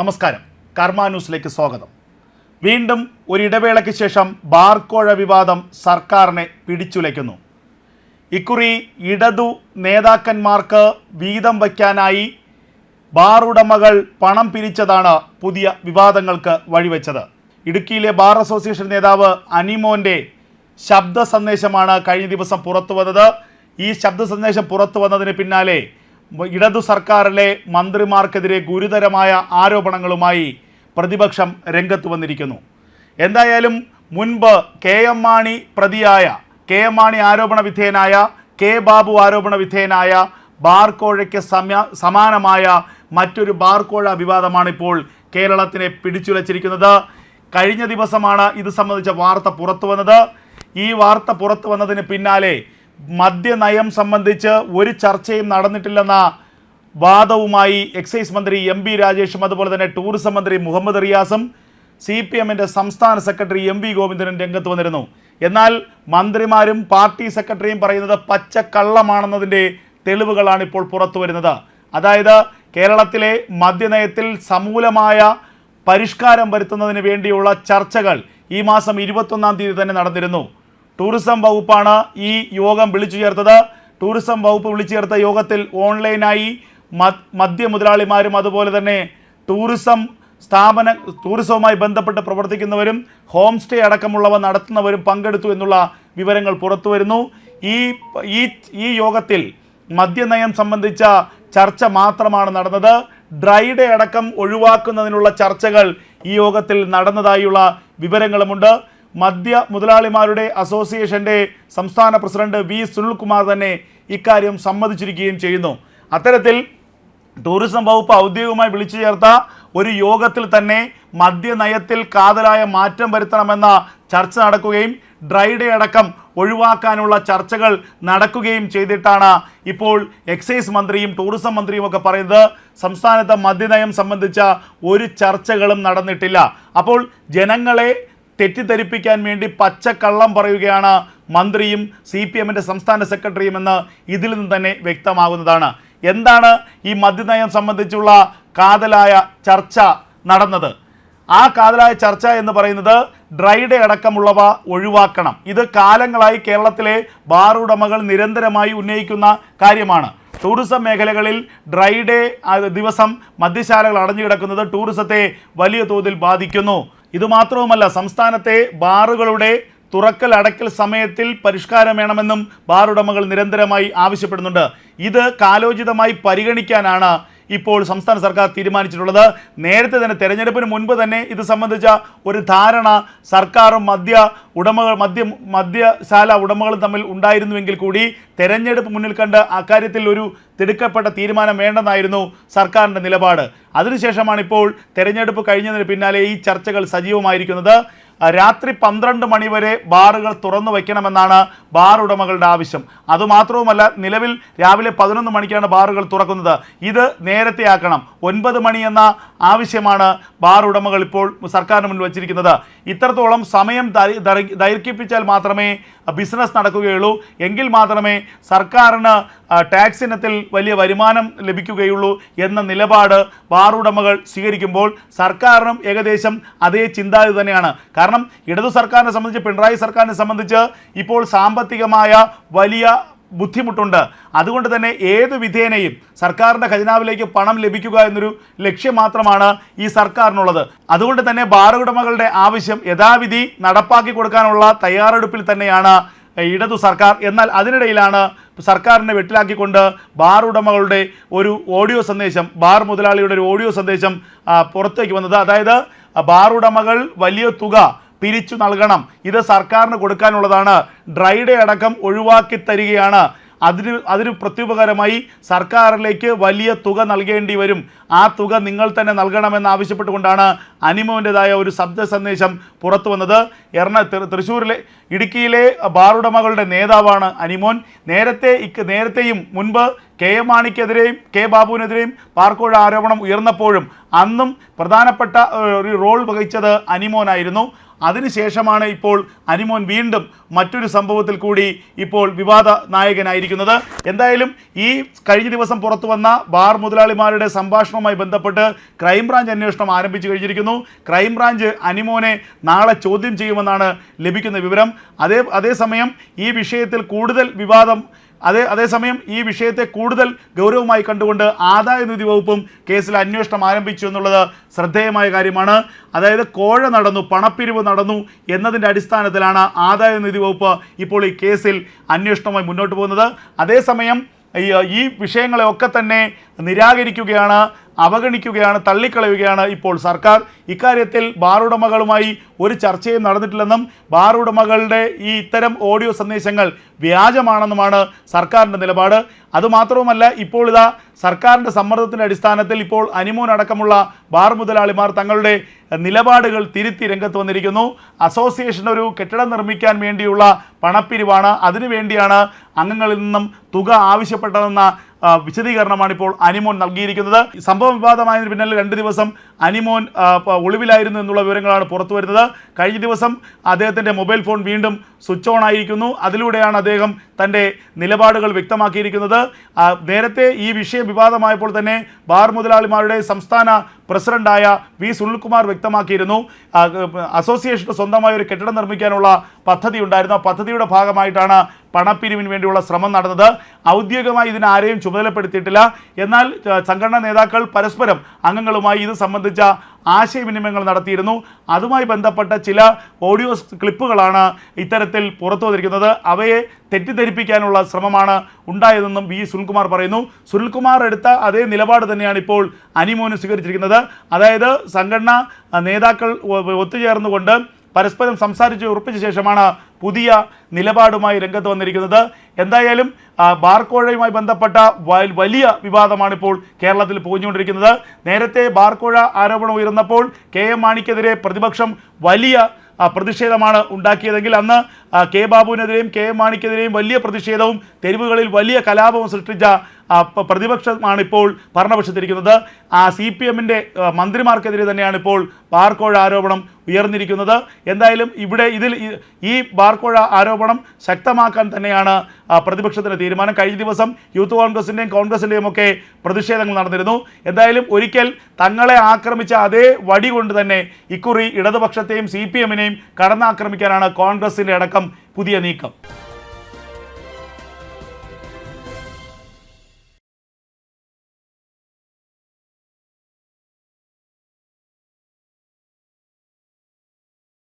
നമസ്കാരം. കർമ്മ ന്യൂസിലേക്ക് സ്വാഗതം. വീണ്ടും ഒരിടവേളയ്ക്ക് ശേഷം ബാർക്കോഴ വിവാദം സർക്കാരിനെ പിടിച്ചുലയ്ക്കുന്നു. ഇക്കുറി ഇടതു നേതാക്കന്മാർക്ക് വീതം വയ്ക്കാനായി ബാർ ഉടമകൾ പണം പിരിച്ചതാണ് പുതിയ വിവാദങ്ങൾക്ക് വഴിവെച്ചത്. ഇടുക്കിയിലെ ബാർ അസോസിയേഷൻ നേതാവ് അനിമോന്റെ ശബ്ദ സന്ദേശമാണ് കഴിഞ്ഞ ദിവസം പുറത്തു വന്നത് ഈ ശബ്ദ സന്ദേശം പുറത്തു വന്നതിന് പിന്നാലെ ഇടതു സർക്കാരിലെ മന്ത്രിമാർക്കെതിരെ ഗുരുതരമായ ആരോപണങ്ങളുമായി പ്രതിപക്ഷം രംഗത്ത് വന്നിരിക്കുന്നു. എന്തായാലും മുൻപ് കെ എം മാണി പ്രതിയായ കെ എം മാണി ആരോപണ വിധേയനായ കെ ബാബു ആരോപണ വിധേയനായ ബാർക്കോഴയ്ക്ക് സമാനമായ മറ്റൊരു ബാർകോഴ വിവാദമാണ് ഇപ്പോൾ കേരളത്തിനെ പിടിച്ചുലച്ചിരിക്കുന്നത്. കഴിഞ്ഞ ദിവസമാണ് ഇത് സംബന്ധിച്ച വാർത്ത പുറത്തു വന്നത് ഈ വാർത്ത പുറത്തു വന്നതിന് പിന്നാലെ മദ്യനയം സംബന്ധിച്ച് ഒരു ചർച്ചയും നടന്നിട്ടില്ലെന്ന വാദവുമായി എക്സൈസ് മന്ത്രി എം ബി രാജേഷും അതുപോലെ തന്നെ ടൂറിസം മന്ത്രി മുഹമ്മദ് റിയാസും സി പി എമ്മിന്റെ സംസ്ഥാന സെക്രട്ടറി എം വി ഗോവിന്ദനും രംഗത്ത് വന്നിരുന്നു. എന്നാൽ മന്ത്രിമാരും പാർട്ടി സെക്രട്ടറിയും പറയുന്നത് പച്ചക്കള്ളമാണെന്നതിന്റെ തെളിവുകളാണ് ഇപ്പോൾ പുറത്തു വരുന്നത്. അതായത് കേരളത്തിലെ മദ്യനയത്തിൽ സമൂലമായ പരിഷ്കാരം വരുത്തുന്നതിന് വേണ്ടിയുള്ള ചർച്ചകൾ ഈ മാസം ഇരുപത്തൊന്നാം തീയതി തന്നെ നടന്നിരുന്നു. ടൂറിസം വകുപ്പാണ് ഈ യോഗം വിളിച്ചു ചേർത്തത് ടൂറിസം വകുപ്പ് വിളിച്ചു ചേർത്ത യോഗത്തിൽ ഓൺലൈനായി മദ് മദ്യ മുതലാളിമാരും അതുപോലെ തന്നെ ടൂറിസം സ്ഥാപന ടൂറിസവുമായി ബന്ധപ്പെട്ട് പ്രവർത്തിക്കുന്നവരും ഹോം സ്റ്റേ അടക്കമുള്ളവ നടത്തുന്നവരും പങ്കെടുത്തു എന്നുള്ള വിവരങ്ങൾ പുറത്തു വരുന്നു ഈ ഈ ഈ യോഗത്തിൽ മദ്യനയം സംബന്ധിച്ച ചർച്ച മാത്രമാണ് നടന്നത്. ഡ്രൈഡേ അടക്കം ഒഴിവാക്കുന്നതിനുള്ള ചർച്ചകൾ ഈ യോഗത്തിൽ നടന്നതായുള്ള വിവരങ്ങളുമുണ്ട്. മദ്യ മുതലാളിമാരുടെ അസോസിയേഷന്റെ സംസ്ഥാന പ്രസിഡന്റ് വി സുനിൽകുമാർ തന്നെ ഇക്കാര്യം സമ്മതിച്ചിരിക്കുകയും ചെയ്യുന്നു. അത്തരത്തിൽ ടൂറിസം വകുപ്പ് ഔദ്യോഗികമായി വിളിച്ചു ചേർത്ത ഒരു യോഗത്തിൽ തന്നെ മദ്യനയത്തിൽ കാതലായ മാറ്റം വരുത്തണമെന്ന ചർച്ച നടക്കുകയും ഡ്രൈ ഡേ അടക്കം ഒഴിവാക്കാനുള്ള ചർച്ചകൾ നടക്കുകയും ചെയ്തിട്ടാണ് ഇപ്പോൾ എക്സൈസ് മന്ത്രിയും ടൂറിസം മന്ത്രിയും ഒക്കെ പറയുന്നത്. സംസ്ഥാനത്തെ മദ്യനയം സംബന്ധിച്ച ഒരു ചർച്ചകളും നടന്നിട്ടില്ല. അപ്പോൾ ജനങ്ങളെ തെറ്റിദ്ധരിപ്പിക്കാൻ വേണ്ടി പച്ചക്കള്ളം പറയുകയാണ് മന്ത്രിയും സി പി എമ്മിന്റെ സംസ്ഥാന സെക്രട്ടറിയുമെന്ന് ഇതിൽ നിന്ന് തന്നെ വ്യക്തമാകുന്നതാണ്. എന്താണ് ഈ മദ്യനയം സംബന്ധിച്ചുള്ള കാതലായ ചർച്ച നടന്നത്? ആ കാതലായ ചർച്ച എന്ന് പറയുന്നത് ഡ്രൈഡേ അടക്കമുള്ളവ ഒഴിവാക്കണം. ഇത് കാലങ്ങളായി കേരളത്തിലെ ബാർ ഉടമകൾ നിരന്തരമായി ഉന്നയിക്കുന്ന കാര്യമാണ്. ടൂറിസം മേഖലകളിൽ ഡ്രൈഡേ ദിവസം മദ്യശാലകൾ അടഞ്ഞു കിടക്കുന്നത് ടൂറിസത്തെ വലിയ തോതിൽ ബാധിക്കുന്നു. ഇതുമാത്രവുമല്ല സംസ്ഥാനത്തെ ബാറുകളുടെ തുറക്കൽ അടക്കൽ സമയത്തിൽ പരിഷ്കാരം വേണമെന്നും ബാറുടമകൾ നിരന്തരമായി ആവശ്യപ്പെടുന്നുണ്ട്. ഇത് കാലോചിതമായി പരിഗണിക്കാനാണ് ഇപ്പോൾ സംസ്ഥാന സർക്കാർ തീരുമാനിച്ചിട്ടുള്ളത്. നേരത്തെ തന്നെ തെരഞ്ഞെടുപ്പിന് മുൻപ് തന്നെ ഇത് സംബന്ധിച്ച ഒരു ധാരണ സർക്കാരും മദ്യ ഉടമകൾ മദ്യ മദ്യശാല ഉടമകളും തമ്മിൽ ഉണ്ടായിരുന്നുവെങ്കിൽ കൂടി തെരഞ്ഞെടുപ്പ് മുന്നിൽ കണ്ട് അക്കാര്യത്തിൽ ഒരു തിടുക്കപ്പെട്ട തീരുമാനം വേണ്ടെന്നായിരുന്നു സർക്കാരിന്റെ നിലപാട്. അതിനുശേഷമാണ് ഇപ്പോൾ തെരഞ്ഞെടുപ്പ് കഴിഞ്ഞതിന് പിന്നാലെ ഈ ചർച്ചകൾ സജീവമായിരിക്കുന്നത്. രാത്രി പന്ത്രണ്ട് മണിവരെ ബാറുകൾ തുറന്നു വയ്ക്കണമെന്നാണ് ബാർ ഉടമകളുടെ ആവശ്യം. അതുമാത്രവുമല്ല നിലവിൽ രാവിലെ പതിനൊന്ന് മണിക്കാണ് ബാറുകൾ തുറക്കുന്നത്. ഇത് നേരത്തെ ആക്കണം. ഒൻപത് മണി എന്ന ആവശ്യമാണ് ബാർ ഉടമകൾ ഇപ്പോൾ സർക്കാരിന് മുന്നിൽ വച്ചിരിക്കുന്നത്. ഇത്രത്തോളം സമയം ദൈർഘിപ്പിച്ചാൽ മാത്രമേ ബിസിനസ് നടക്കുകയുള്ളൂ. എങ്കിൽ മാത്രമേ സർക്കാരിന് ടാക്സ് ഇനത്തിൽ വലിയ വരുമാനം ലഭിക്കുകയുള്ളൂ എന്ന നിലപാട് ബാർ ഉടമകൾ സ്വീകരിക്കുമ്പോൾ സർക്കാരിനും ഏകദേശം അതേ ചിന്താഗതി തന്നെയാണ്. കാരണം ഇടതു സർക്കാരിനെ സംബന്ധിച്ച് പിണറായി സർക്കാരിനെ സംബന്ധിച്ച് ഇപ്പോൾ സാമ്പത്തികമായ വലിയ ബുദ്ധിമുട്ടുണ്ട്. അതുകൊണ്ട് തന്നെ ഏത് വിധേനയും സർക്കാരിന്റെ ഖജനാവിലേക്ക് പണം ലഭിക്കുക എന്നൊരു ലക്ഷ്യം മാത്രമാണ് ഈ സർക്കാരിനുള്ളത്. അതുകൊണ്ട് തന്നെ ബാർ ആവശ്യം യഥാവിധി നടപ്പാക്കി കൊടുക്കാനുള്ള തയ്യാറെടുപ്പിൽ തന്നെയാണ് ഇടതു സർക്കാർ. എന്നാൽ അതിനിടയിലാണ് സർക്കാരിനെ വെട്ടിലാക്കിക്കൊണ്ട് ബാർ ഉടമകളുടെ ഒരു ഓഡിയോ സന്ദേശം ബാർ മുതലാളിയുടെ ഒരു ഓഡിയോ സന്ദേശം പുറത്തേക്ക് വന്നത്. അതായത് ബാർ ഉടമകൾ വലിയ തുക പിരിച്ചു നൽകണം. ഇത് സർക്കാരിന് കൊടുക്കാനുള്ളതാണ്. ഡ്രൈഡേ അടക്കം ഒഴിവാക്കി തരികയാണ്. അതിന് അതിന് പ്രത്യുപകാരമായി സർക്കാരിലേക്ക് വലിയ തുക നൽകേണ്ടി വരും. ആ തുക നിങ്ങൾ തന്നെ നൽകണമെന്ന് ആവശ്യപ്പെട്ടുകൊണ്ടാണ് അനിമോന്റെതായ ഒരു ശബ്ദ സന്ദേശം പുറത്തു വന്നത്. എറണ തൃശ്ശൂരിലെ ഇടുക്കിയിലെ ബാറുടമകളുടെ നേതാവാണ് അനിമോൻ. നേരത്തെ നേരത്തെയും മുൻപ് കെ എം മാണിക്കെതിരെയും കെ ബാബുവിനെതിരെയും പാർക്കോഴ ആരോപണം ഉയർന്നപ്പോഴും അന്നും പ്രധാനപ്പെട്ട ഒരു റോൾ വഹിച്ചത് അനിമോനായിരുന്നു. അതിനുശേഷമാണ് ഇപ്പോൾ അനിമോൻ വീണ്ടും മറ്റൊരു സംഭവത്തിൽ കൂടി ഇപ്പോൾ വിവാദ നായകനായിരിക്കുന്നത്. എന്തായാലും ഈ കഴിഞ്ഞ ദിവസം പുറത്തു വന്ന ബാർ മുതലാളിമാരുടെ സംഭാഷണവുമായി ബന്ധപ്പെട്ട് ക്രൈംബ്രാഞ്ച് അന്വേഷണം ആരംഭിച്ചു കഴിഞ്ഞിരിക്കുന്നു. ക്രൈംബ്രാഞ്ച് അനിമോനെ നാളെ ചോദ്യം ചെയ്യുമെന്നാണ് ലഭിക്കുന്ന വിവരം. അതേ അതേസമയം ഈ വിഷയത്തിൽ കൂടുതൽ വിവാദം അതേ അതേസമയം ഈ വിഷയത്തെ കൂടുതൽ ഗൗരവമായി കണ്ടുകൊണ്ട് ആദായ നികുതി വകുപ്പും കേസിൽ അന്വേഷണം ആരംഭിച്ചു എന്നുള്ളത് ശ്രദ്ധേയമായ കാര്യമാണ്. അതായത് കോഴ നടന്നു പണപ്പിരിവ് നടന്നു എന്നതിന്റെ അടിസ്ഥാനത്തിലാണ് ആദായ നികുതി വകുപ്പ് ഇപ്പോൾ ഈ കേസിൽ അന്വേഷണവുമായി മുന്നോട്ട് പോകുന്നത്. അതേസമയം ഈ വിഷയങ്ങളെ വിഷയങ്ങളെയൊക്കെ തന്നെ നിരാകരിക്കുകയാണ്. അവഗണിക്കുകയാണ് തള്ളിക്കളയുകയാണ് ഇപ്പോൾ സർക്കാർ. ഇക്കാര്യത്തിൽ ബാർ ഉടമകളുമായി ഒരു ചർച്ചയും നടന്നിട്ടില്ലെന്നും ബാർ ഉടമകളുടെ ഈ ഇത്തരം ഓഡിയോ സന്ദേശങ്ങൾ വ്യാജമാണെന്നുമാണ് സർക്കാരിന്റെ നിലപാട്. അതുമാത്രവുമല്ല ഇപ്പോൾ ഇതാ സർക്കാരിന്റെ സമ്മർദ്ദത്തിന്റെ അടിസ്ഥാനത്തിൽ ഇപ്പോൾ അനിമോൻ അടക്കമുള്ള ബാർ മുതലാളിമാർ തങ്ങളുടെ നിലപാടുകൾ തിരുത്തി രംഗത്ത് വന്നിരിക്കുന്നു. അസോസിയേഷൻ ഒരു കെട്ടിടം നിർമ്മിക്കാൻ വേണ്ടിയുള്ള പണപ്പിരിവാണ്. അതിനുവേണ്ടിയാണ് അംഗങ്ങളിൽ നിന്നും തുക ആവശ്യപ്പെട്ടതെന്ന വിശദീകരണമാണ് ഇപ്പോൾ അനിമോൻ നൽകിയിരിക്കുന്നത്. സംഭവ വിവാദമായതിന് പിന്നാലെ രണ്ട് ദിവസം അനിമോൻ ഒളിവിലായിരുന്നു എന്നുള്ള വിവരങ്ങളാണ് പുറത്തു വരുന്നത്. കഴിഞ്ഞ ദിവസം അദ്ദേഹത്തിന്റെ മൊബൈൽ ഫോൺ വീണ്ടും സ്വിച്ച് ഓൺ ആയിരിക്കുന്നു. അതിലൂടെയാണ് അദ്ദേഹം തന്റെ നിലപാടുകൾ വ്യക്തമാക്കിയിരിക്കുന്നത്. നേരത്തെ ഈ വിഷയം വിവാദമായപ്പോൾ തന്നെ ബാർ മുതലാളിമാരുടെ സംസ്ഥാന പ്രസിഡന്റായ വി സുനിൽകുമാർ വ്യക്തമാക്കിയിരുന്നു. അസോസിയേഷന് സ്വന്തമായ ഒരു കെട്ടിടം നിർമ്മിക്കാനുള്ള പദ്ധതി ഉണ്ടായിരുന്നു. ആ പദ്ധതിയുടെ ഭാഗമായിട്ടാണ് പണപ്പിരിവിന് വേണ്ടിയുള്ള ശ്രമം നടന്നത്. ഔദ്യോഗികമായി ഇതിനെ ആരെയും ചുമതലപ്പെടുത്തിയിട്ടില്ല. എന്നാൽ സംഘടനാ നേതാക്കൾ പരസ്പരം അംഗങ്ങളുമായി ഇത് സംബന്ധിച്ച ആശയവിനിമയങ്ങൾ നടത്തിയിരുന്നു. അതുമായി ബന്ധപ്പെട്ട ചില ഓഡിയോ ക്ലിപ്പുകളാണ് ഇത്തരത്തിൽ പുറത്തു വന്നിരിക്കുന്നത്. അവയെ തെറ്റിദ്ധരിപ്പിക്കാനുള്ള ശ്രമമാണ് ഉണ്ടായതെന്നും വി സുനിൽകുമാർ പറയുന്നു. സുനിൽകുമാർ എടുത്ത അതേ നിലപാട് തന്നെയാണ് ഇപ്പോൾ അനിമോന് സ്വീകരിച്ചിരിക്കുന്നത്. അതായത് സംഘടനാ നേതാക്കൾ ഒത്തുചേർന്നുകൊണ്ട് പരസ്പരം സംസാരിച്ച് ഉറപ്പിച്ച ശേഷമാണ് പുതിയ നിലപാടുമായി രംഗത്ത് വന്നിരിക്കുന്നത്. എന്തായാലും ബാർക്കോഴയുമായി ബന്ധപ്പെട്ട വലിയ വിവാദമാണിപ്പോൾ കേരളത്തിൽ പൂഞ്ഞുകൊണ്ടിരിക്കുന്നത് നേരത്തെ ബാർക്കോഴ ആരോപണം ഉയർന്നപ്പോൾ കെ എം മാണിക്കെതിരെ പ്രതിപക്ഷം വലിയ പ്രതിഷേധമാണ് ഉണ്ടാക്കിയതെങ്കിൽ അന്ന് കെ ബാബുവിനെതിരെയും കെ എം മാണിക്കെതിരെയും വലിയ പ്രതിഷേധവും തെരുവുകളിൽ വലിയ കലാപവും സൃഷ്ടിച്ച പ്രതിപക്ഷമാണ് ഇപ്പോൾ ഭരണപക്ഷത്തിരിക്കുന്നത്. ആ സി പി എമ്മിന്റെ മന്ത്രിമാർക്കെതിരെ തന്നെയാണ് ഇപ്പോൾ ബാർക്കോഴ ആരോപണം ഉയർന്നിരിക്കുന്നത്. എന്തായാലും ഇവിടെ ഇതിൽ ഈ- ബാർക്കോഴ ആരോപണം ശക്തമാക്കാൻ തന്നെയാണ് പ്രതിപക്ഷത്തിന്റെ തീരുമാനം. കഴിഞ്ഞ ദിവസം യൂത്ത് കോൺഗ്രസിന്റെയും കോൺഗ്രസിന്റെയും ഒക്കെ പ്രതിഷേധങ്ങൾ നടന്നിരുന്നു. എന്തായാലും ഒരിക്കൽ തങ്ങളെ ആക്രമിച്ച അതേ വടി കൊണ്ട് തന്നെ ഇക്കുറി ഇടതുപക്ഷത്തെയും സി പി എമ്മിനെയും കടന്നാക്രമിക്കാനാണ് കോൺഗ്രസിന്റെ അടക്കം പുതിയ നീക്കം.